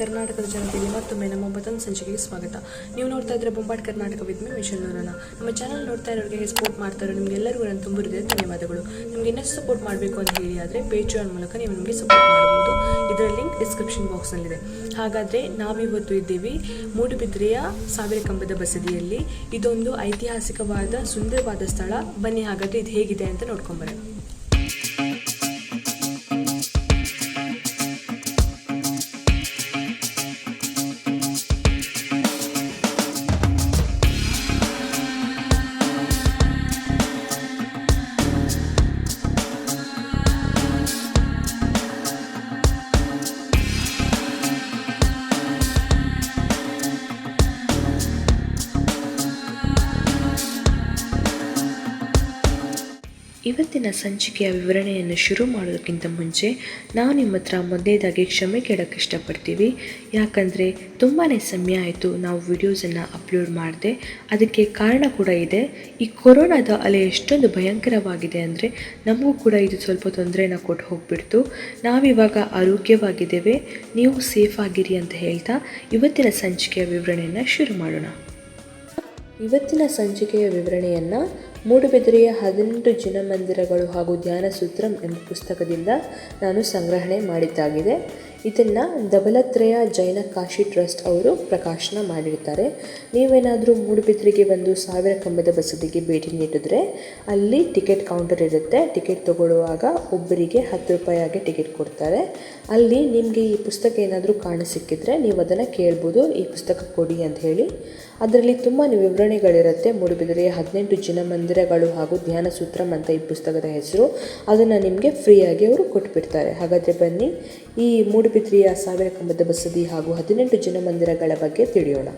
ಕರ್ನಾಟಕದ ಜನತೆಗೆ ಮತ್ತೊಮ್ಮೆ ನಮ್ಮ ಮತ್ತೊಂದು ಸಂಚಿಕೆಗೆ ಸ್ವಾಗತ. ನೀವು ನೋಡ್ತಾ ಇದ್ರೆ ಬೊಂಬಾಟ್ ಕರ್ನಾಟಕ ವಿತ್ ಮೇ ಮಿಷನ್ ನೋಡೋಣ. ನಮ್ಮ ಚಾನಲ್ ನೋಡ್ತಾ ಇರೋರಿಗೆ ಸಪೋರ್ಟ್ ಮಾಡ್ತಾರೋ ನಿಮ್ಗೆ ಎಲ್ಲರಿಗೂ ನನ್ನ ತುಂಬ ಧನ್ಯವಾದಗಳು. ನಿಮ್ಗೆ ಇನ್ನಷ್ಟು ಸಪೋರ್ಟ್ ಮಾಡಬೇಕು ಅಂತ ಹೇಳಿ ಆದರೆ ಪೇಜಾನ್ ಮೂಲಕ ನೀವು ನಿಮಗೆ ಸಪೋರ್ಟ್ ಮಾಡಬಹುದು. ಇದರ ಲಿಂಕ್ ಡಿಸ್ಕ್ರಿಪ್ಷನ್ ಬಾಕ್ಸ್ನಲ್ಲಿದೆ ಹಾಗಾದರೆ ನಾವಿವತ್ತು ಇದ್ದೀವಿ ಮೂಡುಬಿದ್ರೆಯ ಸಾವಿರ ಕಂಬದ ಬಸದಿಯಲ್ಲಿ. ಇದೊಂದು ಐತಿಹಾಸಿಕವಾದ, ಸುಂದರವಾದ ಸ್ಥಳ. ಬನ್ನಿ ಹಾಗಾದರೆ ಇದು ಹೇಗಿದೆ ಅಂತ ನೋಡ್ಕೊಂಬರೋಣ. ಇವತ್ತಿನ ಸಂಚಿಕೆಯ ವಿವರಣೆಯನ್ನು ಶುರು ಮಾಡೋದಕ್ಕಿಂತ ಮುಂಚೆ ನಾವು ನಿಮ್ಮ ಹತ್ರ ಮೊದಲೇದಾಗಿ ಕ್ಷಮೆ ಕೇಳೋಕ್ಕೆ ಇಷ್ಟಪಡ್ತೀವಿ. ಯಾಕಂದರೆ ತುಂಬಾ ಸಮಯ ಆಯಿತು ನಾವು ವಿಡಿಯೋಸನ್ನು ಅಪ್ಲೋಡ್ ಮಾಡಿದೆ. ಅದಕ್ಕೆ ಕಾರಣ ಕೂಡ ಇದೆ. ಈ ಕೊರೋನಾದ ಅಲೆ ಎಷ್ಟೊಂದು ಭಯಂಕರವಾಗಿದೆ ಅಂದರೆ ನಮಗೂ ಕೂಡ ಇದು ಸ್ವಲ್ಪ ತೊಂದರೆನ ಕೊಟ್ಟು ಹೋಗ್ಬಿಡ್ತು. ನಾವಿವಾಗ ಆರೋಗ್ಯವಾಗಿದ್ದೇವೆ. ನೀವು ಸೇಫ್ ಆಗಿರಿ ಅಂತ ಹೇಳ್ತಾ ಇವತ್ತಿನ ಸಂಚಿಕೆಯ ವಿವರಣೆಯನ್ನು ಶುರು ಮಾಡೋಣ. ಇವತ್ತಿನ ಸಂಚಿಕೆಯ ವಿವರಣೆಯನ್ನು ಮೂಡುಬಿದಿರೆಯ ಹದಿನೆಂಟು ಜಿನಮಂದಿರಗಳು ಹಾಗೂ ಧ್ಯಾನ ಸೂತ್ರಂ ಎಂಬ ಪುಸ್ತಕದಿಂದ ನಾನು ಸಂಗ್ರಹಣೆ ಮಾಡಿದ್ದಾಗಿದೆ. ಇದನ್ನು ದಬಲತ್ರಯ ಜೈನ ಕಾಶಿ ಟ್ರಸ್ಟ್ ಅವರು ಪ್ರಕಾಶನ ಮಾಡಿರ್ತಾರೆ ನೀವೇನಾದರೂ ಮೂಡುಬಿದಿರೆಗೆ ಬಂದು ಸಾವಿರ ಕಂಬದ ಬಸದಿಗೆ ಭೇಟಿ ನೀಡಿದ್ರೆ ಅಲ್ಲಿ ಟಿಕೆಟ್ ಕೌಂಟರ್ ಇರುತ್ತೆ. ಟಿಕೆಟ್ ತಗೊಳ್ಳುವಾಗ ಒಬ್ಬರಿಗೆ ಹತ್ತು ರೂಪಾಯಿಯಾಗಿ ಟಿಕೆಟ್ ಕೊಡ್ತಾರೆ. ಅಲ್ಲಿ ನಿಮಗೆ ಈ ಪುಸ್ತಕ ಏನಾದರೂ ಕಾಣ ಸಿಕ್ಕಿದ್ರೆ ನೀವು ಅದನ್ನು ಕೇಳ್ಬೋದು. ಈ ಪುಸ್ತಕ ಕೊಡಿ ಅಂತ ಹೇಳಿ ಅದರಲ್ಲಿ ತುಂಬಾ ವಿವರಣೆಗಳಿರುತ್ತೆ. ಮೂಡುಬಿದಿರೆಯ ಹದಿನೆಂಟು ಜಿನಮಂದಿರಗಳು ಹಾಗೂ ಧ್ಯಾನ ಸೂತ್ರಂ ಅಂತ ಈ ಪುಸ್ತಕದ ಹೆಸರು. ಅದನ್ನು ನಿಮಗೆ ಫ್ರೀಯಾಗಿ ಅವರು ಕೊಟ್ಬಿಡ್ತಾರೆ. ಹಾಗಾದರೆ ಬನ್ನಿ, ಈ ಮೂಡುಬಿದ್ರಿಯ ಸಾವಿರ ಕಂಬದ ಬಸದಿ ಹಾಗೂ ಹದಿನೆಂಟು ಜಿನಮಂದಿರಗಳ ಬಗ್ಗೆ ತಿಳಿಯೋಣ.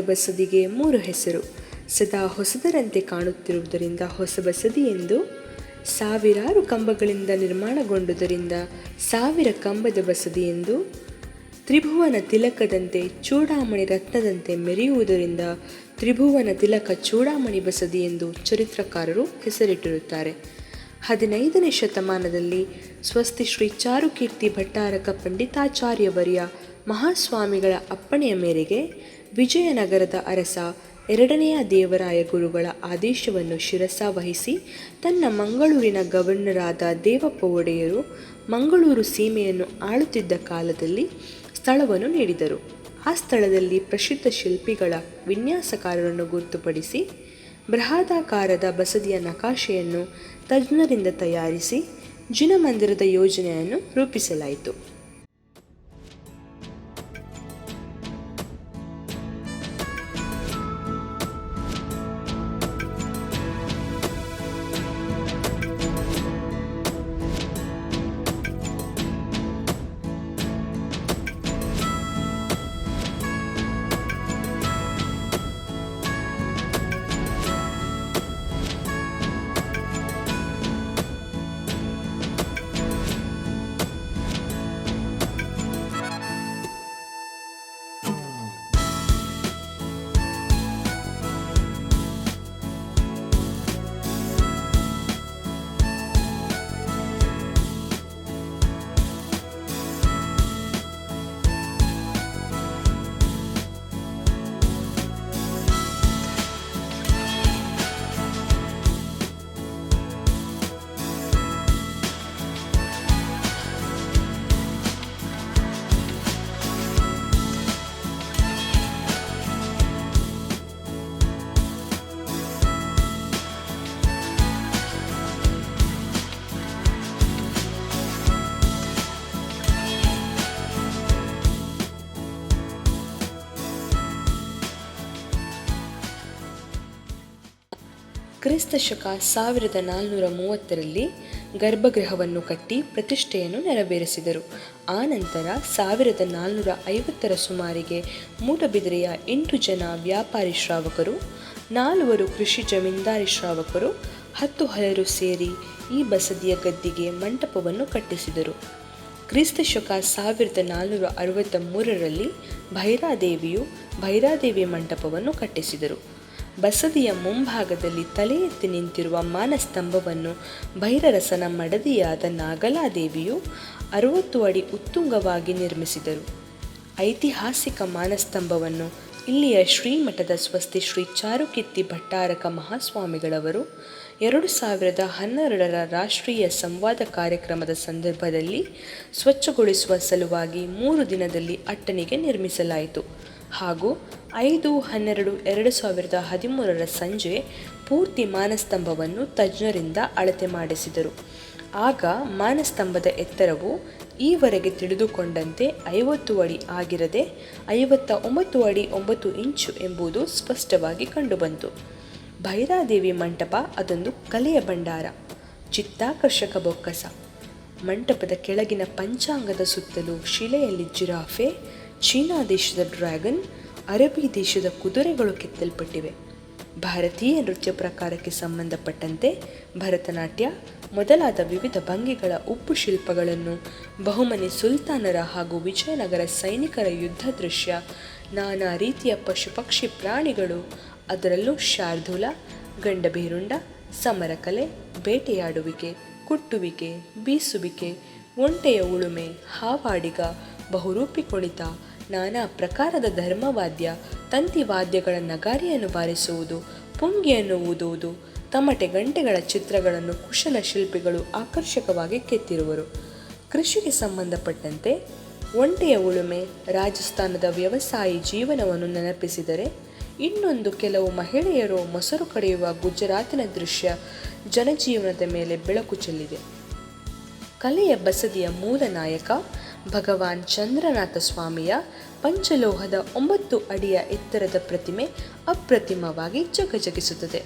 ಬಸದಿಗೆ ಮೂರು ಹೆಸರು. ಸದಾ ಹೊಸದರಂತೆ ಕಾಣುತ್ತಿರುವುದರಿಂದ ಹೊಸ ಬಸದಿ ಎಂದು ಸಾವಿರಾರು ಕಂಬಗಳಿಂದ ನಿರ್ಮಾಣಗೊಂಡುದರಿಂದ ಸಾವಿರ ಕಂಬದ ಬಸದಿ ಎಂದು ತ್ರಿಭುವನ ತಿಲಕದಂತೆ ಚೂಡಾಮಣಿ ರತ್ನದಂತೆ ಮೆರೆಯುವುದರಿಂದ ತ್ರಿಭುವನ ತಿಲಕ ಚೂಡಾಮಣಿ ಬಸದಿ ಎಂದು ಚರಿತ್ರಕಾರರು ಹೆಸರಿಟ್ಟಿರುತ್ತಾರೆ. ಹದಿನೈದನೇ ಶತಮಾನದಲ್ಲಿ ಸ್ವಸ್ತಿ ಶ್ರೀ ಚಾರುಕೀರ್ತಿ ಭಟ್ಟಾರಕ ಪಂಡಿತಾಚಾರ್ಯವರಿಯ ಮಹಾಸ್ವಾಮಿಗಳ ಅಪ್ಪಣೆಯ ಮೇರೆಗೆ ವಿಜಯನಗರದ ಅರಸ ಎರಡನೆಯ ದೇವರಾಯ ಗುರುಗಳ ಆದೇಶವನ್ನು ಶಿರಸ ವಹಿಸಿ ತನ್ನ ಮಂಗಳೂರಿನ ಗವರ್ನರಾದ ದೇವಪ್ಪ ಒಡೆಯರು ಮಂಗಳೂರು ಸೀಮೆಯನ್ನು ಆಳುತ್ತಿದ್ದ ಕಾಲದಲ್ಲಿ ಸ್ಥಳವನ್ನು ನೀಡಿದರು. ಆ ಸ್ಥಳದಲ್ಲಿ ಪ್ರಸಿದ್ಧ ಶಿಲ್ಪಿಗಳ ವಿನ್ಯಾಸಕಾರರನ್ನು ಗುರುತುಪಡಿಸಿ ಬೃಹದಾಕಾರದ ಬಸದಿಯ ನಕಾಶೆಯನ್ನು ತಜ್ಞರಿಂದ ತಯಾರಿಸಿ ಜಿನಮಂದಿರದ ಯೋಜನೆಯನ್ನು ರೂಪಿಸಲಾಯಿತು. ಕ್ರಿಸ್ತ ಶಕ ಸಾವಿರದ ನಾಲ್ನೂರ ಮೂವತ್ತರಲ್ಲಿ ಗರ್ಭಗೃಹವನ್ನು ಕಟ್ಟಿ ಪ್ರತಿಷ್ಠೆಯನ್ನು ನೆರವೇರಿಸಿದರು. ಆನಂತರ ಸಾವಿರದ ನಾಲ್ನೂರ ಐವತ್ತರ ಸುಮಾರಿಗೆ ಮೂಡಬಿದಿರೆಯ ಎಂಟು ಜನ ವ್ಯಾಪಾರಿ ಶ್ರಾವಕರು, ನಾಲ್ವರು ಕೃಷಿ ಜಮೀನ್ದಾರಿ ಶ್ರಾವಕರು, ಹತ್ತು ಹಲರು ಸೇರಿ ಈ ಬಸದಿಯ ಗದ್ದಿಗೆ ಮಂಟಪವನ್ನು ಕಟ್ಟಿಸಿದರು. ಕ್ರಿಸ್ತ ಶಕ ಸಾವಿರದ ನಾಲ್ನೂರ ಅರವತ್ತ ಮೂರರಲ್ಲಿ ಭೈರಾದೇವಿಯು ಭೈರಾದೇವಿ ಮಂಟಪವನ್ನು ಕಟ್ಟಿಸಿದರು. ಬಸದಿಯ ಮುಂಭಾಗದಲ್ಲಿ ತಲೆ ಎತ್ತಿ ನಿಂತಿರುವ ಮಾನಸ್ತಂಭವನ್ನು ಭೈರರಸನ ಮಡದಿಯಾದ ನಾಗಲಾದೇವಿಯು ಅರವತ್ತು ಅಡಿ ಉತ್ತುಂಗವಾಗಿ ನಿರ್ಮಿಸಿದರು. ಐತಿಹಾಸಿಕ ಮಾನಸ್ತಂಭವನ್ನು ಇಲ್ಲಿಯ ಶ್ರೀಮಠದ ಸ್ವಸ್ತಿ ಶ್ರೀ ಚಾರುಕಿತ್ತಿ ಭಟ್ಟಾರಕ ಮಹಾಸ್ವಾಮಿಗಳವರು ಎರಡು ಸಾವಿರದ ಹನ್ನೆರಡರ ರಾಷ್ಟ್ರೀಯ ಸಂವಾದ ಕಾರ್ಯಕ್ರಮದ ಸಂದರ್ಭದಲ್ಲಿ ಸ್ವಚ್ಛಗೊಳಿಸುವ ಸಲುವಾಗಿ ಮೂರು ದಿನದಲ್ಲಿ ಅಟ್ಟಣಿಗೆ ನಿರ್ಮಿಸಲಾಯಿತು. ಹಾಗೂ ಐದು ಹನ್ನೆರಡು ಎರಡು ಸಾವಿರದ ಹದಿಮೂರರ ಸಂಜೆ ಪೂರ್ತಿ ಮಾನಸ್ತಂಭವನ್ನು ತಜ್ಞರಿಂದ ಅಳತೆ ಮಾಡಿಸಿದರು. ಆಗ ಮಾನಸ್ತಂಭದ ಎತ್ತರವು ಈವರೆಗೆ ತಿಳಿದುಕೊಂಡಂತೆ ಐವತ್ತು ಅಡಿ ಆಗಿರದೆ ಐವತ್ತ ಒಂಬತ್ತು ಅಡಿ ಒಂಬತ್ತು ಇಂಚು ಎಂಬುದು ಸ್ಪಷ್ಟವಾಗಿ ಕಂಡುಬಂತು. ಭೈರಾದೇವಿ ಮಂಟಪ ಅದೊಂದು ಕಲೆಯ ಭಂಡಾರ, ಚಿತ್ತಾಕರ್ಷಕ ಬೊಕ್ಕಸ. ಮಂಟಪದ ಕೆಳಗಿನ ಪಂಚಾಂಗದ ಸುತ್ತಲೂ ಶಿಲೆಯಲ್ಲಿ ಜಿರಾಫೆ ಚೀನಾ ದೇಶದ ಡ್ರ್ಯಾಗನ್ ಅರಬ್ಬಿ ದೇಶದ ಕುದುರೆಗಳು ಕೆತ್ತಲ್ಪಟ್ಟಿವೆ. ಭಾರತೀಯ ನೃತ್ಯ ಪ್ರಕಾರಕ್ಕೆ ಸಂಬಂಧಪಟ್ಟಂತೆ ಭರತನಾಟ್ಯ ಮೊದಲಾದ ವಿವಿಧ ಭಂಗಿಗಳ ಉಪ್ಪು ಶಿಲ್ಪಗಳನ್ನು ಬಹುಮನಿ ಸುಲ್ತಾನರ ಹಾಗೂ ವಿಜಯನಗರ ಸೈನಿಕರ ಯುದ್ಧ ದೃಶ್ಯ, ನಾನಾ ರೀತಿಯ ಪಶು ಪಕ್ಷಿ ಪ್ರಾಣಿಗಳು, ಅದರಲ್ಲೂ ಶಾರ್ದೂಲ ಗಂಡಬೇರುಂಡ ಸಮರಕಲೆ, ಬೇಟೆಯಾಡುವಿಕೆ, ಕುಟ್ಟುವಿಕೆ, ಬೀಸುವಿಕೆ, ಒಂಟೆಯ ಉಳುಮೆ, ಹಾವಾಡಿಗ, ಬಹುರೂಪಿ ಕುಣಿತ ನಾನಾ ಪ್ರಕಾರದ ಧರ್ಮವಾದ್ಯ ತಂತಿವಾದ್ಯಗಳ ನಗಾರಿಯನ್ನು ಬಾರಿಸುವುದು ಪುಂಗಿಯನ್ನು ಊದುವುದು, ತಮಟೆ ಗಂಟೆಗಳ ಚಿತ್ರಗಳನ್ನು ಕುಶಲ ಶಿಲ್ಪಿಗಳು ಆಕರ್ಷಕವಾಗಿ ಕೆತ್ತಿರುವರು. ಕೃಷಿಗೆ ಸಂಬಂಧಪಟ್ಟಂತೆ ಒಂಟೆಯ ಉಳುಮೆ, ರಾಜಸ್ಥಾನದ ವ್ಯವಸಾಯಿ ಜೀವನವನ್ನು ನೆನಪಿಸಿದರೆ, ಇನ್ನೊಂದು ಕೆಲವು ಮಹಿಳೆಯರು ಮೊಸರು ಕಡೆಯುವ ಗುಜರಾತಿನ ದೃಶ್ಯ ಜನಜೀವನದ ಮೇಲೆ ಬೆಳಕು ಚೆಲ್ಲಿದೆ. ಕಲೆಯ ಬಸದಿಯ ಮೂಲ ನಾಯಕ ಭಗವಾನ್ ಚಂದ್ರನಾಥ ಸ್ವಾಮಿಯ ಪಂಚಲೋಹದ ಒಂಬತ್ತು ಅಡಿಯ ಎತ್ತರದ ಪ್ರತಿಮೆ ಅಪ್ರತಿಮವಾಗಿ ಜಗಜಗಿಸುತ್ತದೆ.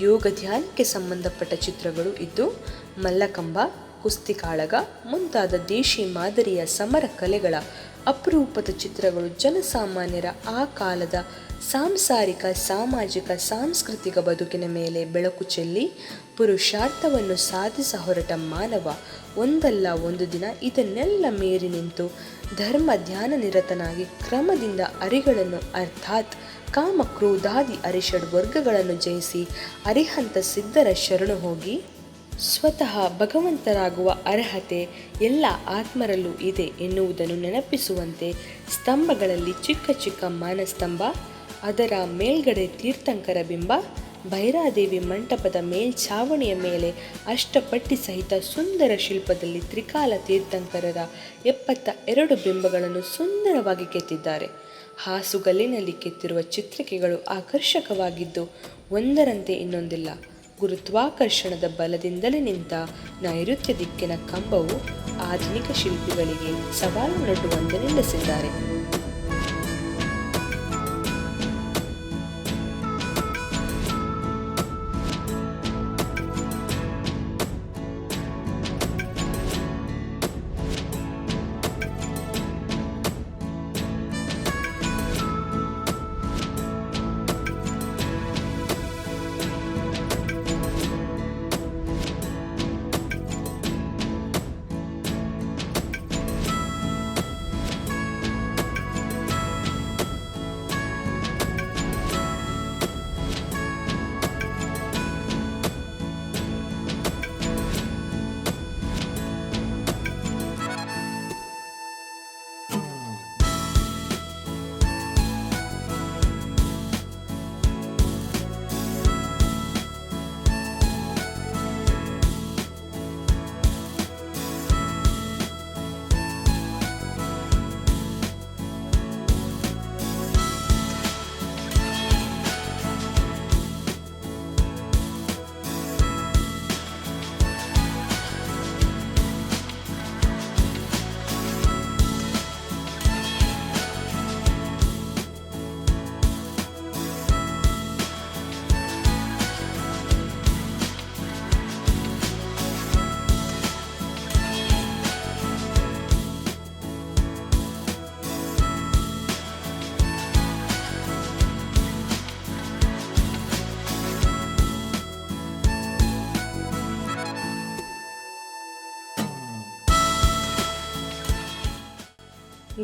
ಯೋಗ ಧ್ಯಾನಕ್ಕೆ ಸಂಬಂಧಪಟ್ಟ ಚಿತ್ರಗಳು ಇದ್ದು, ಮಲ್ಲಕಂಬ ಕುಸ್ತಿ ಕಾಳಗ ಮುಂತಾದ ದೇಶಿ ಮಾದರಿಯ ಸಮರ ಕಲೆಗಳ ಅಪರೂಪದ ಚಿತ್ರಗಳು ಜನಸಾಮಾನ್ಯರ ಆ ಕಾಲದ ಸಾಂಸಾರಿಕ, ಸಾಮಾಜಿಕ, ಸಾಂಸ್ಕೃತಿಕ ಬದುಕಿನ ಮೇಲೆ ಬೆಳಕು ಚೆಲ್ಲಿ ಪುರುಷಾರ್ಥವನ್ನು ಸಾಧಿಸ ಹೊರಟ ಮಾನವ ಒಂದಲ್ಲ ಒಂದು ದಿನ ಇದನ್ನೆಲ್ಲ ಮೀರಿ ನಿಂತು ಧರ್ಮ ಧ್ಯಾನ ನಿರತನಾಗಿ ಕ್ರಮದಿಂದ ಅರಿಗಳನ್ನು ಅರ್ಥಾತ್ ಕಾಮ ಕ್ರೋಧಾದಿ ಅರಿಷಡ್ ವರ್ಗಗಳನ್ನು ಜಯಿಸಿ ಅರಿಹಂತ ಸಿದ್ಧರ ಶರಣು ಹೋಗಿ ಸ್ವತಃ ಭಗವಂತರಾಗುವ ಅರ್ಹತೆ ಎಲ್ಲ ಆತ್ಮರಲ್ಲೂ ಇದೆ ಎನ್ನುವುದನ್ನು ನೆನಪಿಸುವಂತೆ ಸ್ತಂಭಗಳಲ್ಲಿ ಚಿಕ್ಕ ಚಿಕ್ಕ ಮಾನಸ್ತಂಭ, ಅದರ ಮೇಲ್ಗಡೆ ತೀರ್ಥಂಕರ ಬಿಂಬ ಭೈರಾದೇವಿ ಮಂಟಪದ ಮೇಲ್ಛಾವಣಿಯ ಮೇಲೆ ಅಷ್ಟಪಟ್ಟಿ ಸಹಿತ ಸುಂದರ ಶಿಲ್ಪದಲ್ಲಿ ತ್ರಿಕಾಲ ತೀರ್ಥಂಕರರ ಎಪ್ಪತ್ತ ಎರಡು ಬಿಂಬಗಳನ್ನು ಸುಂದರವಾಗಿ ಕೆತ್ತಿದ್ದಾರೆ. ಹಾಸುಗಲ್ಲಿನಲ್ಲಿ ಕೆತ್ತಿರುವ ಚಿತ್ರಿಕೆಗಳು ಆಕರ್ಷಕವಾಗಿದ್ದು ಒಂದರಂತೆ ಇನ್ನೊಂದಿಲ್ಲ. ಗುರುತ್ವಾಕರ್ಷಣದ ಬಲದಿಂದಲೇ ನಿಂತ ನೈಋತ್ಯ ದಿಕ್ಕಿನ ಕಂಬವು ಆಧುನಿಕ ಶಿಲ್ಪಿಗಳಿಗೆ ಸವಾಲು ನಡುವಂತೆ ನಿಲ್ಲಿಸಿದ್ದಾರೆ.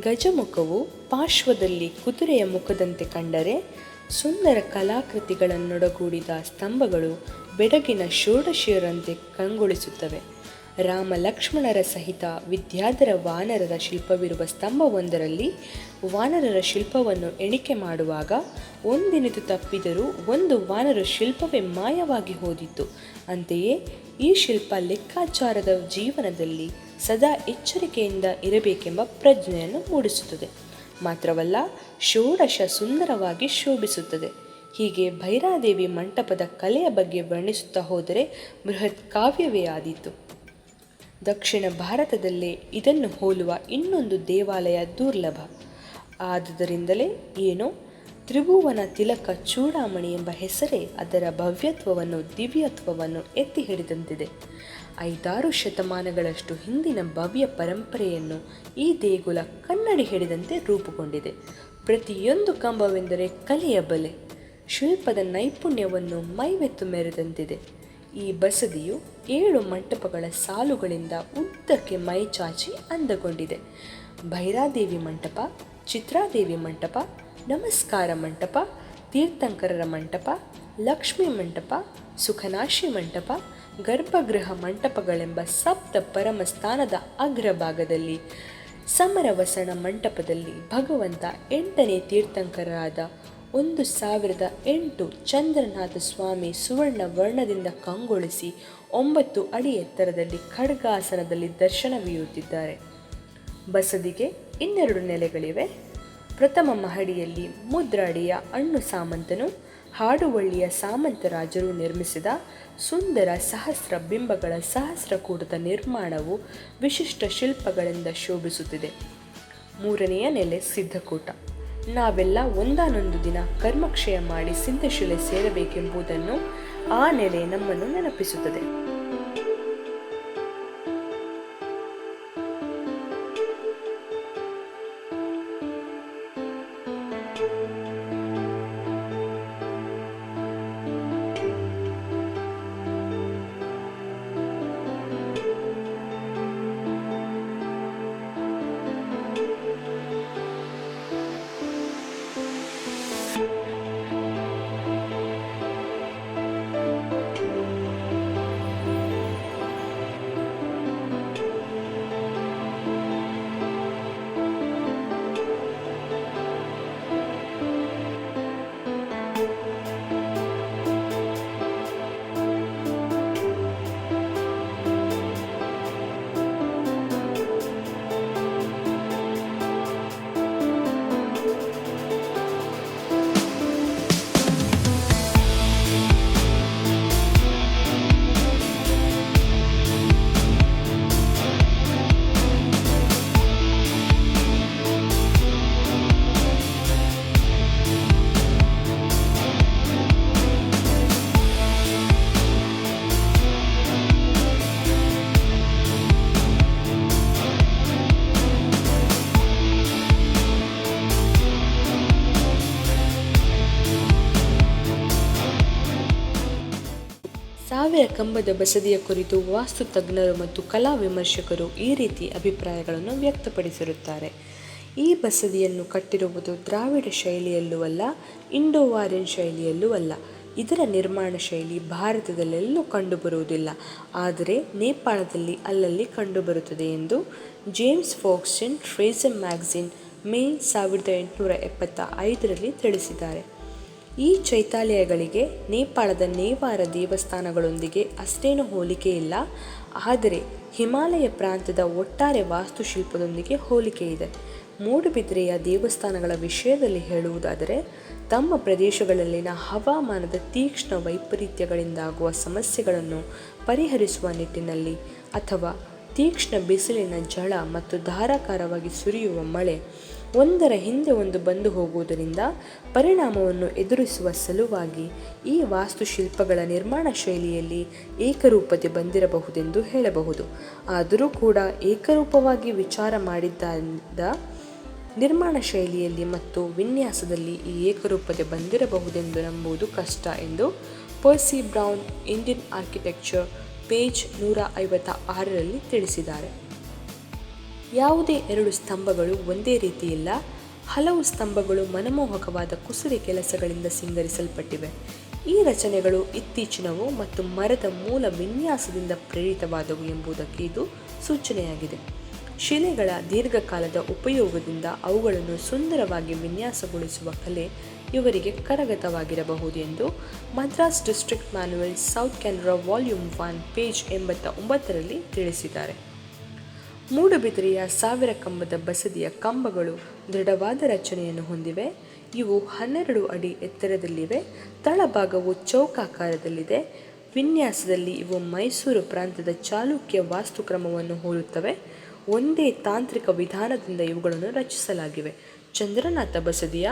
ಗಜಮುಖವು ಪಾರ್ಶ್ವದಲ್ಲಿ ಕುದುರೆಯ ಮುಖದಂತೆ ಕಂಡರೆ ಸುಂದರ ಕಲಾಕೃತಿಗಳನ್ನೊಡಗೂಡಿದ ಸ್ತಂಭಗಳು ಬೆಡಗಿನ ಷೋಡಶಿಯರಂತೆ ಕಂಗೊಳಿಸುತ್ತವೆ. ರಾಮ ಲಕ್ಷ್ಮಣರ ಸಹಿತ ವಿದ್ಯಾಧರ ವಾನರರ ಶಿಲ್ಪವಿರುವ ಸ್ತಂಭವೊಂದರಲ್ಲಿ ವಾನರರ ಶಿಲ್ಪವನ್ನು ಎಣಿಕೆ ಮಾಡುವಾಗ ಒಂದಿನಿತು ತಪ್ಪಿದರೂ ಒಂದು ವಾನರ ಶಿಲ್ಪವೇ ಮಾಯವಾಗಿ ಹೋದಿತ್ತು. ಅಂತೆಯೇ ಈ ಶಿಲ್ಪ ಲೆಕ್ಕಾಚಾರದ ಜೀವನದಲ್ಲಿ ಸದಾ ಎಚ್ಚರಿಕೆಯಿಂದ ಇರಬೇಕೆಂಬ ಪ್ರಜ್ಞೆಯನ್ನು ಮೂಡಿಸುತ್ತದೆ. ಮಾತ್ರವಲ್ಲ, ಷೋಡಶ ಸುಂದರವಾಗಿ ಶೋಭಿಸುತ್ತದೆ. ಹೀಗೆ ಭೈರಾದೇವಿ ಮಂಟಪದ ಕಲೆಯ ಬಗ್ಗೆ ವರ್ಣಿಸುತ್ತಾ ಹೋದರೆ ಬೃಹತ್ ಕಾವ್ಯವೇ ಆದೀತು. ದಕ್ಷಿಣ ಭಾರತದಲ್ಲೇ ಇದನ್ನು ಹೋಲುವ ಇನ್ನೊಂದು ದೇವಾಲಯ ದುರ್ಲಭ. ಆದುದರಿಂದಲೇ ಏನೋ ತ್ರಿಭುವನ ತಿಲಕ ಚೂಡಾಮಣಿ ಎಂಬ ಹೆಸರೇ ಅದರ ಭವ್ಯತ್ವವನ್ನು, ದಿವ್ಯತ್ವವನ್ನು ಎತ್ತಿ ಹಿಡಿದಂತಿದೆ. ಐದಾರು ಶತಮಾನಗಳಷ್ಟು ಹಿಂದಿನ ಭವ್ಯ ಪರಂಪರೆಯನ್ನು ಈ ದೇಗುಲ ಕನ್ನಡಿ ಹಿಡಿದಂತೆ ರೂಪುಗೊಂಡಿದೆ. ಪ್ರತಿಯೊಂದು ಕಂಬವೆಂದರೆ ಕಲೆಯ ಬಲೆ, ಶಿಲ್ಪದ ನೈಪುಣ್ಯವನ್ನು ಮೈವೆತ್ತು ಮೆರೆದಂತಿದೆ. ಈ ಬಸದಿಯು ಏಳು ಮಂಟಪಗಳ ಸಾಲುಗಳಿಂದ ಉದ್ದಕ್ಕೆ ಮೈಚಾಚಿ ಅಂದಗೊಂಡಿದೆ. ಭೈರಾದೇವಿ ಮಂಟಪ, ಚಿತ್ರಾದೇವಿ ಮಂಟಪ, ನಮಸ್ಕಾರ ಮಂಟಪ, ತೀರ್ಥಂಕರರ ಮಂಟಪ, ಲಕ್ಷ್ಮೀ ಮಂಟಪ, ಸುಖನಾಶಿ ಮಂಟಪ ಗರ್ಭಗೃಹ ಮಂಟಪಗಳೆಂಬ ಸಪ್ತ ಪರಮಸ್ಥಾನದ ಅಗ್ರಭಾಗದಲ್ಲಿ ಸಮರವಸಣ ಮಂಟಪದಲ್ಲಿ ಭಗವಂತ ಎಂಟನೇ ತೀರ್ಥಂಕರರಾದ ಒಂದು ಸಾವಿರದ ಎಂಟು ಚಂದ್ರನಾಥ ಸ್ವಾಮಿ ಸುವರ್ಣ ವರ್ಣದಿಂದ ಕಂಗೊಳಿಸಿ ಒಂಬತ್ತು ಅಡಿ ಎತ್ತರದಲ್ಲಿ ಖಡ್ಗಾಸನದಲ್ಲಿ ದರ್ಶನವೀಯುತ್ತಿದ್ದಾರೆ ಬಸದಿಗೆ ಇನ್ನೆರಡು ನೆಲೆಗಳಿವೆ. ಪ್ರಥಮ ಮಹಡಿಯಲ್ಲಿ ಮುದ್ರಾಡಿಯ ಅಣ್ಣು ಸಾಮಂತನು ಹಾಡುವಳ್ಳಿಯ ಸಾಮಂತರಾಜರು ನಿರ್ಮಿಸಿದ ಸುಂದರ ಸಹಸ್ರ ಬಿಂಬಗಳ ಸಹಸ್ರಕೂಟದ ನಿರ್ಮಾಣವು ವಿಶಿಷ್ಟ ಶಿಲ್ಪಗಳಿಂದ ಶೋಭಿಸುತ್ತಿದೆ. ಮೂರನೆಯ ನೆಲೆ ಸಿದ್ಧಕೂಟ. ನಾವೆಲ್ಲ ಒಂದಾನೊಂದು ದಿನ ಕರ್ಮಕ್ಷಯ ಮಾಡಿ ಸಿದ್ಧಶಿಲೆ ಸೇರಬೇಕೆಂಬುದನ್ನು ಆ ನೆಲೆ ನಮ್ಮನ್ನು ನೆನಪಿಸುತ್ತದೆ. ಸಾವಿರ ಕಂಬದ ಬಸದಿಯ ಕುರಿತು ವಾಸ್ತು ತಜ್ಞರು ಮತ್ತು ಕಲಾ ವಿಮರ್ಶಕರು ಈ ರೀತಿ ಅಭಿಪ್ರಾಯಗಳನ್ನು ವ್ಯಕ್ತಪಡಿಸಿರುತ್ತಾರೆ. ಈ ಬಸದಿಯನ್ನು ಕಟ್ಟಿರುವುದು ದ್ರಾವಿಡ ಶೈಲಿಯಲ್ಲೂ ಅಲ್ಲ, ಇಂಡೋವಾರಿಯನ್ ಶೈಲಿಯಲ್ಲೂ ಅಲ್ಲ. ಇದರ ನಿರ್ಮಾಣ ಶೈಲಿ ಭಾರತದಲ್ಲೆಲ್ಲೂ ಕಂಡುಬರುವುದಿಲ್ಲ. ಆದರೆ ನೇಪಾಳದಲ್ಲಿ ಅಲ್ಲಲ್ಲಿ ಕಂಡುಬರುತ್ತದೆ ಎಂದು ಜೇಮ್ಸ್ ಫೋಕ್ಸಿನ್ ಟ್ರೇಸಮ್ ಮ್ಯಾಗಝಿನ್ ಮೇ ಸಾವಿರದ ಎಂಟುನೂರ ಎಪ್ಪತ್ತ ಐದರಲ್ಲಿ ತಿಳಿಸಿದ್ದಾರೆ. ಈ ಚೈತಾಲಯಗಳಿಗೆ ನೇಪಾಳದ ನೇವಾರ ದೇವಸ್ಥಾನಗಳೊಂದಿಗೆ ಅಷ್ಟೇನೂ ಹೋಲಿಕೆ ಇಲ್ಲ. ಆದರೆ ಹಿಮಾಲಯ ಪ್ರಾಂತ್ಯದ ಒಟ್ಟಾರೆ ವಾಸ್ತುಶಿಲ್ಪದೊಂದಿಗೆ ಹೋಲಿಕೆ ಇದೆ. ಮೂಡುಬಿದ್ರೆಯ ದೇವಸ್ಥಾನಗಳ ವಿಷಯದಲ್ಲಿ ಹೇಳುವುದಾದರೆ, ತಮ್ಮ ಪ್ರದೇಶಗಳಲ್ಲಿನ ಹವಾಮಾನದ ತೀಕ್ಷ್ಣ ವೈಪರೀತ್ಯಗಳಿಂದಾಗುವ ಸಮಸ್ಯೆಗಳನ್ನು ಪರಿಹರಿಸುವ ನಿಟ್ಟಿನಲ್ಲಿ ಅಥವಾ ತೀಕ್ಷ್ಣ ಬಿಸಿಲಿನ ಝಳ ಮತ್ತು ಧಾರಾಕಾರವಾಗಿ ಸುರಿಯುವ ಮಳೆ ಒಂದರ ಹಿಂದೆ ಒಂದು ಬಂದು ಹೋಗುವುದರಿಂದ ಪರಿಣಾಮವನ್ನು ಎದುರಿಸುವ ಸಲುವಾಗಿ ಈ ವಾಸ್ತುಶಿಲ್ಪಗಳ ನಿರ್ಮಾಣ ಶೈಲಿಯಲ್ಲಿ ಏಕರೂಪತೆ ಬಂದಿರಬಹುದೆಂದು ಹೇಳಬಹುದು. ಆದರೂ ಕೂಡ ಏಕರೂಪವಾಗಿ ವಿಚಾರ ಮಾಡಿದ್ದರಿಂದ ನಿರ್ಮಾಣ ಶೈಲಿಯಲ್ಲಿ ಮತ್ತು ವಿನ್ಯಾಸದಲ್ಲಿ ಈ ಏಕರೂಪತೆ ಬಂದಿರಬಹುದೆಂದು ನಂಬುವುದು ಕಷ್ಟ ಎಂದು Percy Brown, Indian architecture, page ನೂರ ಐವತ್ತ ಆರರಲ್ಲಿ ತಿಳಿಸಿದ್ದಾರೆ. ಯಾವುದೇ ಎರಡು ಸ್ತಂಭಗಳು ಒಂದೇ ರೀತಿ ಇಲ್ಲ ಹಲವು ಸ್ತಂಭಗಳು ಮನಮೋಹಕವಾದ ಕುಸುರಿ ಕೆಲಸಗಳಿಂದ ಸಿಂಗರಿಸಲ್ಪಟ್ಟಿವೆ. ಈ ರಚನೆಗಳು ಇತ್ತೀಚಿನವು ಮತ್ತು ಮರದ ಮೂಲ ವಿನ್ಯಾಸದಿಂದ ಪ್ರೇರಿತವಾದವು ಎಂಬುದಕ್ಕೆ ಇದು ಸೂಚನೆಯಾಗಿದೆ. ಶಿಲೆಗಳ ದೀರ್ಘಕಾಲದ ಉಪಯೋಗದಿಂದ ಅವುಗಳನ್ನು ಸುಂದರವಾಗಿ ವಿನ್ಯಾಸಗೊಳಿಸುವ ಕಲೆ ಇವರಿಗೆ ಕರಗತವಾಗಿರಬಹುದು ಎಂದು Madras district manual South Canara volume one page ಎಂಬತ್ತ ಒಂಬತ್ತರಲ್ಲಿ ತಿಳಿಸಿದ್ದಾರೆ. ಮೂಡುಬಿದಿರೆಯ ಸಾವಿರ ಕಂಬದ ಬಸದಿಯ ಕಂಬಗಳು ದೃಢವಾದ ರಚನೆಯನ್ನು ಹೊಂದಿವೆ. ಇವು ಹನ್ನೆರಡು ಅಡಿ ಎತ್ತರದಲ್ಲಿವೆ. ತಳಭಾಗವು ಚೌಕಾಕಾರದಲ್ಲಿದೆ. ವಿನ್ಯಾಸದಲ್ಲಿ ಇವು ಮೈಸೂರು ಪ್ರಾಂತ್ಯದ ಚಾಲುಕ್ಯ ವಾಸ್ತುಕ್ರಮವನ್ನು ಹೋಲುತ್ತವೆ. ಒಂದೇ ತಾಂತ್ರಿಕ ವಿಧಾನದಿಂದ ಇವುಗಳನ್ನು ರಚಿಸಲಾಗಿವೆ. ಚಂದ್ರನಾಥ ಬಸದಿಯ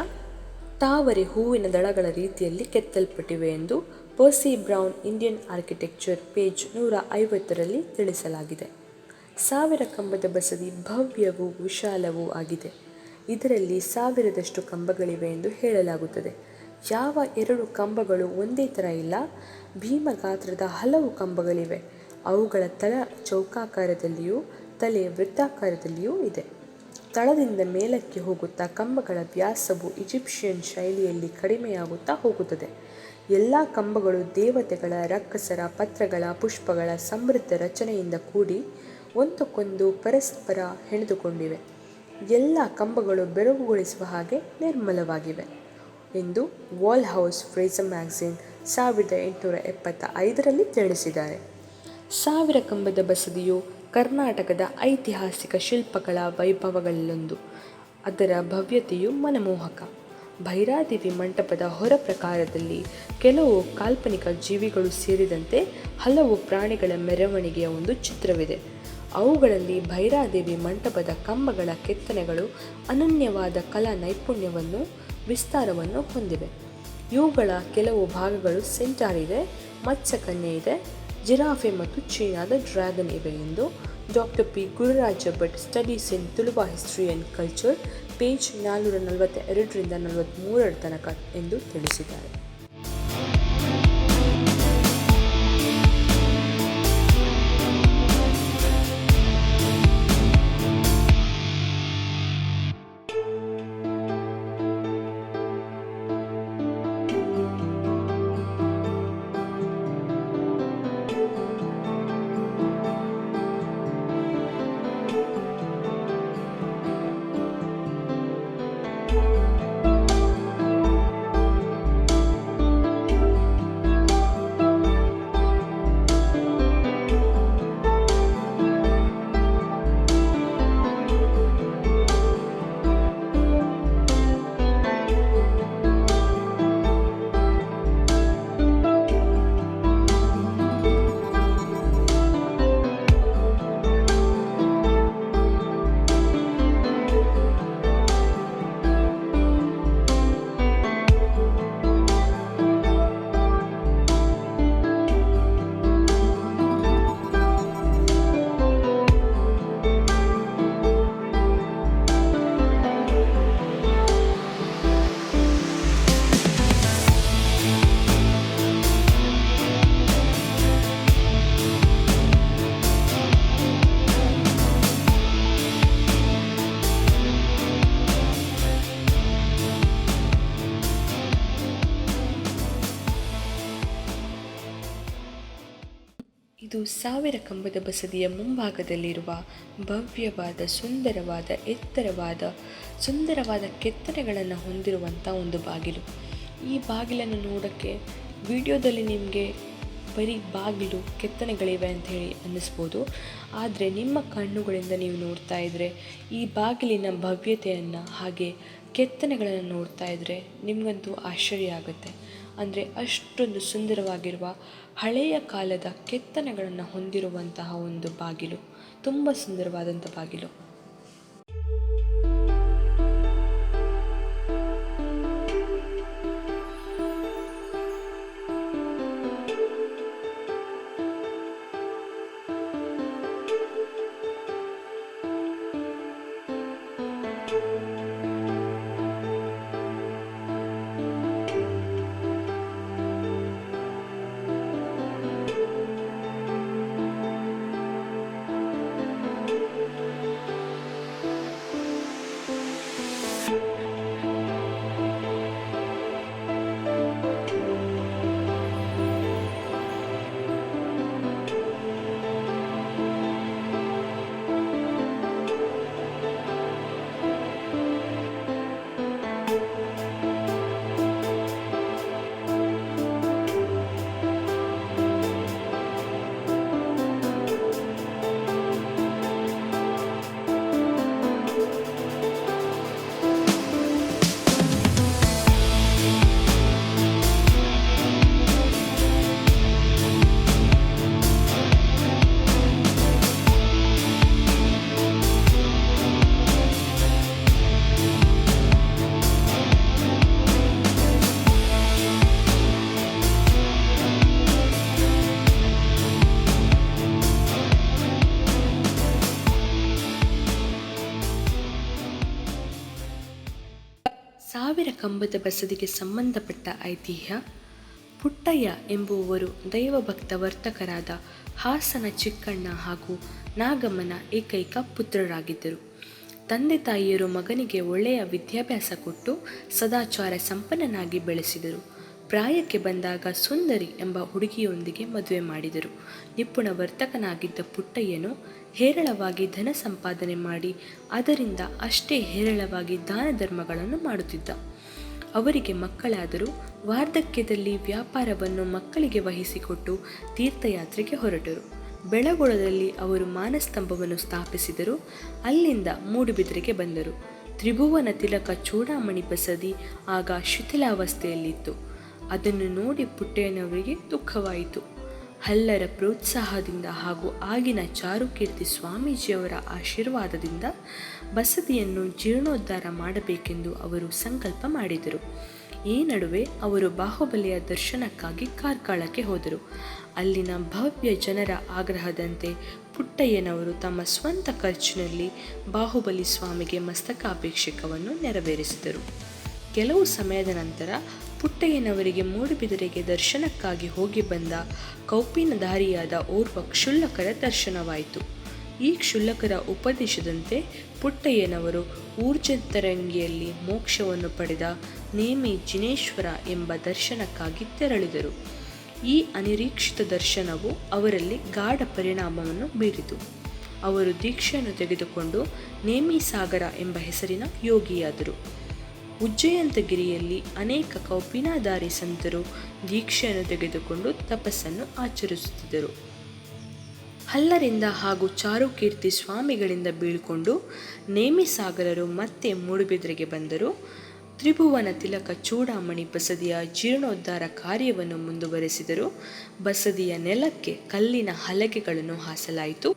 ತಾವರೆ ಹೂವಿನ ದಳಗಳ ರೀತಿಯಲ್ಲಿ ಕೆತ್ತಲ್ಪಟ್ಟಿವೆ ಎಂದು Percy Brown Indian architecture page ನೂರ ಐವತ್ತರಲ್ಲಿ ತಿಳಿಸಲಾಗಿದೆ. ಸಾವಿರ ಕಂಬದ ಬಸದಿ ಭವ್ಯವೂ ವಿಶಾಲವೂ ಆಗಿದೆ. ಇದರಲ್ಲಿ ಸಾವಿರದಷ್ಟು ಕಂಬಗಳಿವೆ ಎಂದು ಹೇಳಲಾಗುತ್ತದೆ. ಯಾವ ಎರಡು ಕಂಬಗಳು ಒಂದೇ ಥರ ಇಲ್ಲ ಭೀಮ ಗಾತ್ರದ ಹಲವು ಕಂಬಗಳಿವೆ. ಅವುಗಳ ತಳ ಚೌಕಾಕಾರದಲ್ಲಿಯೂ ತಲೆ ವೃತ್ತಾಕಾರದಲ್ಲಿಯೂ ಇದೆ. ತಳದಿಂದ ಮೇಲಕ್ಕೆ ಹೋಗುತ್ತಾ ಕಂಬಗಳ ವ್ಯಾಸವು ಈಜಿಪ್ಷಿಯನ್ ಶೈಲಿಯಲ್ಲಿ ಕಡಿಮೆಯಾಗುತ್ತಾ ಹೋಗುತ್ತದೆ. ಎಲ್ಲ ಕಂಬಗಳು ದೇವತೆಗಳ ರಕ್ಕಸರ ಪತ್ರಗಳ ಪುಷ್ಪಗಳ ಸಮೃದ್ಧ ರಚನೆಯಿಂದ ಕೂಡಿ ಒಂದಕ್ಕೊಂದು ಪರಸ್ಪರ ಹೆಣೆದುಕೊಂಡಿವೆ. ಎಲ್ಲ ಕಂಬಗಳು ಬೆರಗುಗೊಳಿಸುವ ಹಾಗೆ ನಿರ್ಮಲವಾಗಿವೆ. ಎಂದು ವಾಲ್ ಹೌಸ್ ಫ್ರೇಸರ್ ಮ್ಯಾಗ್ಝಿನ್ ಸಾವಿರದ ಎಂಟುನೂರ ಎಪ್ಪತ್ತ ಐದರಲ್ಲಿ ತಿಳಿಸಿದ್ದಾರೆ. ಸಾವಿರ ಕಂಬದ ಬಸದಿಯು ಕರ್ನಾಟಕದ ಐತಿಹಾಸಿಕ ಶಿಲ್ಪಗಳ ವೈಭವಗಳಲ್ಲೊಂದು. ಅದರ ಭವ್ಯತೆಯು ಮನಮೋಹಕ. ಭೈರಾದೇವಿ ಮಂಟಪದ ಹೊರ ಪ್ರಕಾರದಲ್ಲಿ ಕೆಲವು ಕಾಲ್ಪನಿಕ ಜೀವಿಗಳು ಸೇರಿದಂತೆ ಹಲವು ಪ್ರಾಣಿಗಳ ಮೆರವಣಿಗೆಯ ಒಂದು ಚಿತ್ರವಿದೆ. ಅವುಗಳಲ್ಲಿ ಭೈರಾದೇವಿ ಮಂಟಪದ ಕಂಬಗಳ ಕೆತ್ತನೆಗಳು ಅನನ್ಯವಾದ ಕಲಾ ನೈಪುಣ್ಯವನ್ನು, ವಿಸ್ತಾರವನ್ನು ಹೊಂದಿವೆ. ಇವುಗಳ ಕೆಲವು ಭಾಗಗಳು ಸೆಂಟಾರ್ ಇದೆ, ಮತ್ಸ್ಯಕನ್ಯೆ ಇದೆ, ಜಿರಾಫೆ ಮತ್ತು ಚೀನಾದ ಡ್ರ್ಯಾಗನ್ ಇವೆ ಎಂದು doctor P. Gururaja Bhat studies in Tuluva history and culture, page ನಾನ್ನೂರ ನಲವತ್ತ ಎರಡರಿಂದ ನಲವತ್ತ್ಮೂರರ ತನಕ ಎಂದು ತಿಳಿಸಿದ್ದಾರೆ. ಇದು ಸಾವಿರ ಕಂಬದ ಬಸದಿಯ ಮುಂಭಾಗದಲ್ಲಿರುವ ಭವ್ಯವಾದ, ಸುಂದರವಾದ, ಎತ್ತರವಾದ, ಸುಂದರವಾದ ಕೆತ್ತನೆಗಳನ್ನು ಹೊಂದಿರುವಂಥ ಒಂದು ಬಾಗಿಲು. ಈ ಬಾಗಿಲನ್ನು ನೋಡೋಕ್ಕೆ ವಿಡಿಯೋದಲ್ಲಿ ನಿಮಗೆ ಬರೀ ಬಾಗಿಲು, ಕೆತ್ತನೆಗಳಿವೆ ಅಂತ ಹೇಳಿ ಅನ್ನಿಸ್ಬೋದು. ಆದರೆ ನಿಮ್ಮ ಕಣ್ಣುಗಳಿಂದ ನೀವು ನೋಡ್ತಾ ಇದ್ದರೆ ಈ ಬಾಗಿಲಿನ ಭವ್ಯತೆಯನ್ನು ಹಾಗೆ ಕೆತ್ತನೆಗಳನ್ನು ನೋಡ್ತಾ ಇದ್ದರೆ ನಿಮಗಂತೂ ಆಶ್ಚರ್ಯ ಆಗುತ್ತೆ. ಅಂದರೆ ಅಷ್ಟೊಂದು ಸುಂದರವಾಗಿರುವ ಹಳೆಯ ಕಾಲದ ಕೆತ್ತನೆಗಳನ್ನು ಹೊಂದಿರುವಂತಹ ಒಂದು ಬಾಗಿಲು. ತುಂಬ ಸುಂದರವಾದಂಥ ಬಾಗಿಲು. ಕಂಬದ ಬಸದಿಗೆ ಸಂಬಂಧಪಟ್ಟ ಐತಿಹ್ಯ, ಪುಟ್ಟಯ್ಯ ಎಂಬುವವರು ದೈವಭಕ್ತ ವರ್ತಕರಾದ ಹಾಸನ ಚಿಕ್ಕಣ್ಣ ಹಾಗೂ ನಾಗಮ್ಮನ ಏಕೈಕ ಪುತ್ರರಾಗಿದ್ದರು. ತಂದೆ ತಾಯಿಯರು ಮಗನಿಗೆ ಒಳ್ಳೆಯ ವಿದ್ಯಾಭ್ಯಾಸ ಕೊಟ್ಟು ಸದಾಚಾರ ಸಂಪನ್ನನಾಗಿ ಬೆಳೆಸಿದರು. ಪ್ರಾಯಕ್ಕೆ ಬಂದಾಗ ಸುಂದರಿ ಎಂಬ ಹುಡುಗಿಯೊಂದಿಗೆ ಮದುವೆ ಮಾಡಿದರು. ನಿಪುಣ ವರ್ತಕನಾಗಿದ್ದ ಪುಟ್ಟಯ್ಯನು ಹೇರಳವಾಗಿ ಧನ ಸಂಪಾದನೆ ಮಾಡಿ ಅದರಿಂದ ಅಷ್ಟೇ ಹೇರಳವಾಗಿ ದಾನ ಧರ್ಮಗಳನ್ನು ಮಾಡುತ್ತಿದ್ದ. ಅವರಿಗೆ ಮಕ್ಕಳಾದರೂ ವಾರ್ಧಕ್ಯದಲ್ಲಿ ವ್ಯಾಪಾರವನ್ನು ಮಕ್ಕಳಿಗೆ ವಹಿಸಿಕೊಟ್ಟು ತೀರ್ಥಯಾತ್ರೆಗೆ ಹೊರಟರು. ಬೆಳಗೊಳದಲ್ಲಿ ಅವರು ಮಾನಸ್ತಂಭವನ್ನು ಸ್ಥಾಪಿಸಿದರು. ಅಲ್ಲಿಂದ ಮೂಡುಬಿದಿರೆಗೆ ಬಂದರು. ತ್ರಿಭುವನ ತಿಲಕ ಚೂಡಾಮಣಿ ಬಸದಿ ಆಗ ಶಿಥಿಲಾವಸ್ಥೆಯಲ್ಲಿತ್ತು. ಅದನ್ನು ನೋಡಿ ಪುಟ್ಟಯ್ಯನವರಿಗೆ ದುಃಖವಾಯಿತು. ಹಲ್ಲರ ಪ್ರೋತ್ಸಾಹದಿಂದ ಹಾಗೂ ಆಗಿನ ಚಾರುಕೀರ್ತಿ ಸ್ವಾಮೀಜಿಯವರ ಆಶೀರ್ವಾದದಿಂದ ಬಸದಿಯನ್ನು ಜೀರ್ಣೋದ್ಧಾರ ಮಾಡಬೇಕೆಂದು ಅವರು ಸಂಕಲ್ಪ ಮಾಡಿದರು. ಈ ನಡುವೆ ಅವರು ಬಾಹುಬಲಿಯ ದರ್ಶನಕ್ಕಾಗಿ ಕಾರ್ಕಳಕ್ಕೆ ಹೋದರು. ಅಲ್ಲಿನ ಭವ್ಯ ಜನರ ಆಗ್ರಹದಂತೆ ಪುಟ್ಟಯ್ಯನವರು ತಮ್ಮ ಸ್ವಂತ ಖರ್ಚಿನಲ್ಲಿ ಬಾಹುಬಲಿ ಸ್ವಾಮಿಗೆ ಮಸ್ತಕಾಭಿಷೇಕವನ್ನು ನೆರವೇರಿಸಿದರು. ಕೆಲವು ಸಮಯದ ನಂತರ ಪುಟ್ಟಯ್ಯನವರಿಗೆ ಮೂಡುಬಿದಿರೆಗೆ ದರ್ಶನಕ್ಕಾಗಿ ಹೋಗಿ ಬಂದ ಕೌಪಿನಧಾರಿಯಾದ ಓರ್ವ ಕ್ಷುಲ್ಲಕರ ದರ್ಶನವಾಯಿತು. ಈ ಕ್ಷುಲ್ಲಕರ ಉಪದೇಶದಂತೆ ಪುಟ್ಟಯ್ಯನವರು ಊರ್ಜಂತರಂಗಿಯಲ್ಲಿ ಮೋಕ್ಷವನ್ನು ಪಡೆದ ನೇಮಿ ಜಿನೇಶ್ವರ ಎಂಬ ದರ್ಶನಕ್ಕಾಗಿ ತೆರಳಿದರು. ಈ ಅನಿರೀಕ್ಷಿತ ದರ್ಶನವು ಅವರಲ್ಲಿ ಗಾಢ ಪರಿಣಾಮವನ್ನು ಬೀರಿತು. ಅವರು ದೀಕ್ಷೆಯನ್ನು ತೆಗೆದುಕೊಂಡು ನೇಮಿ ಸಾಗರ ಎಂಬ ಹೆಸರಿನ ಯೋಗಿಯಾದರು. ಉಜ್ಜಯಂತಗಿರಿಯಲ್ಲಿ ಅನೇಕ ಕೌಪಿನಾದಾರಿ ಸಂತರು ದೀಕ್ಷೆಯನ್ನು ತೆಗೆದುಕೊಂಡು ತಪಸ್ಸನ್ನು ಆಚರಿಸುತ್ತಿದ್ದರು. ಹಲ್ಲರಿಂದ ಹಾಗೂ ಚಾರುಕೀರ್ತಿ ಸ್ವಾಮಿಗಳಿಂದ ಬೀಳ್ಕೊಂಡು ನೇಮಿಸಾಗರರು ಮತ್ತೆ ಮೂಡುಬಿದ್ರೆಗೆ ಬಂದರು. ತ್ರಿಭುವನ ತಿಲಕ ಚೂಡಾಮಣಿ ಬಸದಿಯ ಜೀರ್ಣೋದ್ಧಾರ ಕಾರ್ಯವನ್ನು ಮುಂದುವರೆಸಿದರು. ಬಸದಿಯ ನೆಲಕ್ಕೆ ಕಲ್ಲಿನ ಹಲಗೆಗಳನ್ನು ಹಾಸಲಾಯಿತು.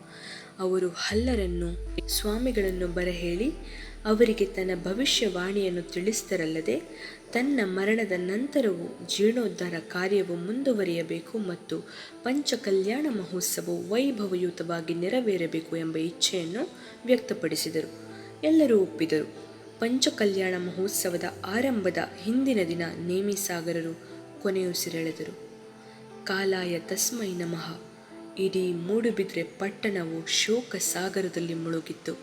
ಅವರು ಹಲ್ಲರನ್ನು, ಸ್ವಾಮಿಗಳನ್ನು ಬರಹೇಳಿ, ಅವರಿಗೆ ತನ್ನ ಭವಿಷ್ಯವಾಣಿಯನ್ನು ತಿಳಿಸಿದರಲ್ಲದೆ ತನ್ನ ಮರಣದ ನಂತರವೂ ಜೀರ್ಣೋದ್ಧಾರ ಕಾರ್ಯವು ಮುಂದುವರಿಯಬೇಕು ಮತ್ತು ಪಂಚಕಲ್ಯಾಣ ಮಹೋತ್ಸವವು ವೈಭವಯುತವಾಗಿ ನೆರವೇರಬೇಕು ಎಂಬ ಇಚ್ಛೆಯನ್ನು ವ್ಯಕ್ತಪಡಿಸಿದರು. ಎಲ್ಲರೂ ಒಪ್ಪಿದರು. ಪಂಚಕಲ್ಯಾಣ ಮಹೋತ್ಸವದ ಆರಂಭದ ಹಿಂದಿನ ದಿನ ನೇಮಿಸಾಗರರು ಕೊನೆಯುಸಿರೆಳೆದರು ಕಾಲಾಯ ತಸ್ಮೈ ನಮಃ. ಇಡೀ ಮೂಡುಬಿದ್ರೆ ಪಟ್ಟಣವು ಶೋಕ ಸಾಗರದಲ್ಲಿ ಮುಳುಗಿತ್ತು.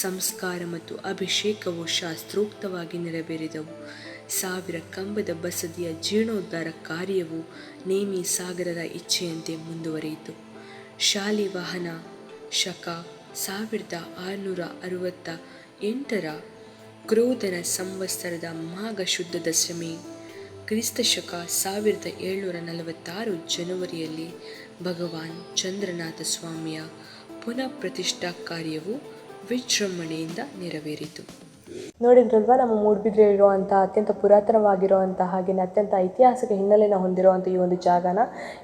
ಸಂಸ್ಕಾರ ಮತ್ತು ಅಭಿಷೇಕವು ಶಾಸ್ತ್ರೋಕ್ತವಾಗಿ ನೆರವೇರಿದವು. ಸಾವಿರ ಕಂಬದ ಬಸದಿಯ ಜೀರ್ಣೋದ್ಧಾರ ಕಾರ್ಯವು ನೇಮಿ ಸಾಗರರ ಇಚ್ಛೆಯಂತೆ ಮುಂದುವರಿಯಿತು. ಶಾಲಿವಾಹನ ಶಕ ಸಾವಿರದ ಆರುನೂರ ಅರವತ್ತ ಎಂಟರ ಕ್ರೋಧನ ಸಂವತ್ಸರದ ಮಾಘ ಶುದ್ಧ ದಶಮಿ ಕ್ರಿಸ್ತ ಶಕ ಸಾವಿರದ ಏಳ್ನೂರ ನಲವತ್ತಾರು ಜನವರಿಯಲ್ಲಿ ಭಗವಾನ್ ಚಂದ್ರನಾಥ ಸ್ವಾಮಿಯ ಪುನಃ ಪ್ರತಿಷ್ಠಾ ಕಾರ್ಯವು ವಿಜೃಂಭಣೆಯಿಂದ ನೆರವೇರಿತು. ನೋಡಿದ್ರಲ್ವಾ, ನಮ್ಮ ಮೂಡುಬಿದ್ರೆ ಇರುವಂಥ ಅತ್ಯಂತ ಪುರಾತನವಾಗಿರುವಂಥ ಹಾಗೆಯೇ ಅತ್ಯಂತ ಐತಿಹಾಸಿಕ ಹಿನ್ನೆಲೆಯನ್ನು ಹೊಂದಿರುವಂಥ ಈ ಒಂದು ಜಾಗನ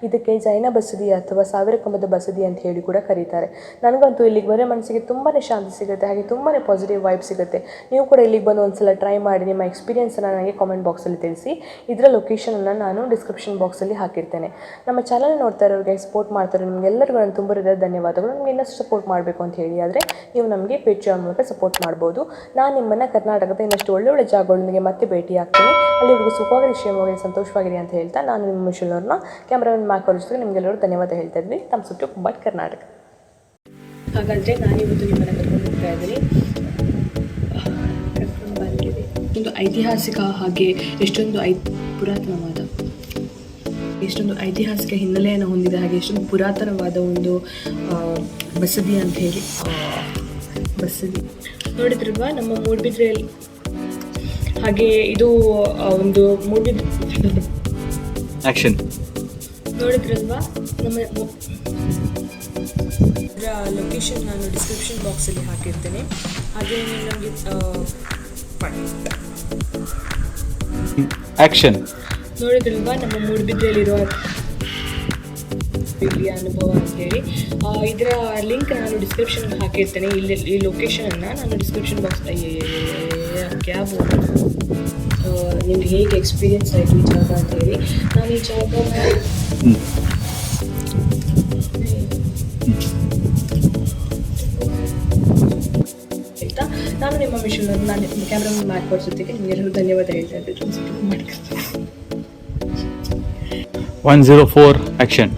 ಇದಕ್ಕೆ ಜೈನ ಬಸದಿ ಅಥವಾ ಸಾವಿರ ಕಂಬದ ಬಸದಿ ಅಂತ ಹೇಳಿ ಕೂಡ ಕರೀತಾರೆ. ನನಗಂತೂ ಇಲ್ಲಿಗೆ ಬರೋ ಮನಸ್ಸಿಗೆ ತುಂಬಾ ಶಾಂತಿ ಸಿಗುತ್ತೆ, ಹಾಗೆ ತುಂಬಾ ಪಾಸಿಟಿವ್ ವೈಬ್ ಸಿಗುತ್ತೆ. ನೀವು ಕೂಡ ಇಲ್ಲಿಗೆ ಬಂದು ಒಂದ್ಸಲ ಟ್ರೈ ಮಾಡಿ ನಿಮ್ಮ ಎಕ್ಸ್ಪೀರಿಯನ್ಸನ್ನು ನನಗೆ ಕಾಮೆಂಟ್ ಬಾಕ್ಸಲ್ಲಿ ತಿಳಿಸಿ. ಇದರ ಲೊಕೇಶನನ್ನು ನಾನು ಡಿಸ್ಕ್ರಿಪ್ಷನ್ ಬಾಕ್ಸಲ್ಲಿ ಹಾಕಿರ್ತೇನೆ. ನಮ್ಮ ಚಾನಲ್ ನೋಡ್ತಾ ಇರೋರಿಗೆ ಸಪೋರ್ಟ್ ಮಾಡ್ತಾರೆ, ನಿಮಗೆಲ್ಲರಿಗೂ ನಾನು ತುಂಬ ಧನ್ಯವಾದಗಳು. ನಿಮ್ಗೆ ಇನ್ನಷ್ಟು ಸಪೋರ್ಟ್ ಮಾಡಬೇಕು ಅಂತ ಹೇಳಿ ಆದರೆ ನೀವು ನಮಗೆ ಪೇಟ್ರಿಯಾನ್ ಮೂಲಕ ಸಪೋರ್ಟ್ ಮಾಡ್ಬೋದು. ನಾನು ನಿಮ್ಮನ್ನು ಕರ್ನಾಟಕದ ಇನ್ನಷ್ಟು ಒಳ್ಳೊಳ್ಳೆ ಜಾಗಗಳೊಂದಿಗೆ ಮತ್ತೆ ಭೇಟಿ ಆಗ್ತೀನಿ ಅಲ್ಲಿವರೆಗೂ ಸುಖವಾಗಿ ಕ್ಷೇಮವಾಗಿ ಸಂತೋಷವಾಗಿರಿ ಅಂತ ಹೇಳ್ತಾ ನಾನು ನಿಮ್ಮ ಮಿಶಲ್ನವ್ರನ್ನ, ಕ್ಯಾಮ್ರಾಮನ್ ಮಾಕೋರ್ ಜೊತೆಗೆ ನಿಮಗೆಲ್ಲರೂ ಧನ್ಯವಾದ ಹೇಳ್ತಾ ಇದ್ವಿ ತಮ್ಮ ಸುಟ್ಟು ಬಟ್ ಕರ್ನಾಟಕ. ಹಾಗಾದರೆ ನಾನಿವತ್ತು ನಿಮ್ಮನ್ನು ಕರ್ಕೊಂಡು ಹೋಗ್ತಾ ಇದ್ದೀನಿ. ಒಂದು ಐತಿಹಾಸಿಕ ಹಾಗೆ ಎಷ್ಟೊಂದು ಐ ಪುರಾತನವಾದ, ಎಷ್ಟೊಂದು ಐತಿಹಾಸಿಕ ಹಿನ್ನೆಲೆಯನ್ನು ಹೊಂದಿದೆ ಹಾಗೆ ಎಷ್ಟೊಂದು ಪುರಾತನವಾದ ಒಂದು ಬಸದಿ ಅಂತ ಹೇಳಿ. ಬಸದಿ ನೋಡಿದ್ರಲ್ವಾ? ನಮ್ಮ ಮೂಡ್ಬಿದ್ರೆಯಲ್ಲಿ ಹಾಗೆ ಇದು ಒಂದು ಮೂಡ್ಬಿದ್ರೆ ಆಕ್ಷನ್ ನೋಡಿದ್ರಲ್ವಾ? ನಮ್ಮ ಇದರ ಲೊಕೇಶನ್ ನಾನು ಡಿಸ್ಕ್ರಿಪ್ಷನ್ ಬಾಕ್ಸಲ್ಲಿ ಹಾಕಿರ್ತೇನೆ. ಹಾಗೆ ನಮಗೆ ಆಕ್ಷನ್ ನೋಡಿದ್ರಲ್ವಾ? ನಮ್ಮ ಮೂಡುಬಿದ್ರೆಯಲ್ಲಿರುವ ಇಲ್ಲಿಯ ಅನುಭವ ಅಂತೇಳಿ. ಇದರ ಲಿಂಕ್ ನಾನು ಡಿಸ್ಕ್ರಿಪ್ಷನ್ ಹಾಕಿರ್ತೇನೆ. ಇಲ್ಲಿ, ಈ ಲೊಕೇಶನನ್ನು ನಾನು ಡಿಸ್ಕ್ರಿಪ್ಷನ್ ಬಾಕ್ಸ್ ಕ್ಯಾಬ್ ನಿಮ್ಗೆ ಹೇಗೆ ಎಕ್ಸ್ಪೀರಿಯನ್ಸ್ ಆಯಿತು ಈ ಜಾಗ ಅಂತೇಳಿ. ನಾನು ಈ ಜಾಗ ಆಯಿತಾ? ನಾನು ನಿಮ್ಮ ಮಿಷನ್ ನಾನು ಕ್ಯಾಮ್ರಾಮನ್ ಮ್ಯಾಕ್ ಜೊತೆಗೆ ಧನ್ಯವಾದ ಹೇಳ್ತಾ ಇದ್ದೀನಿ ಒನ್ ಜೀರೋ ಫೋರ್ ಆ್ಯಕ್ಷನ್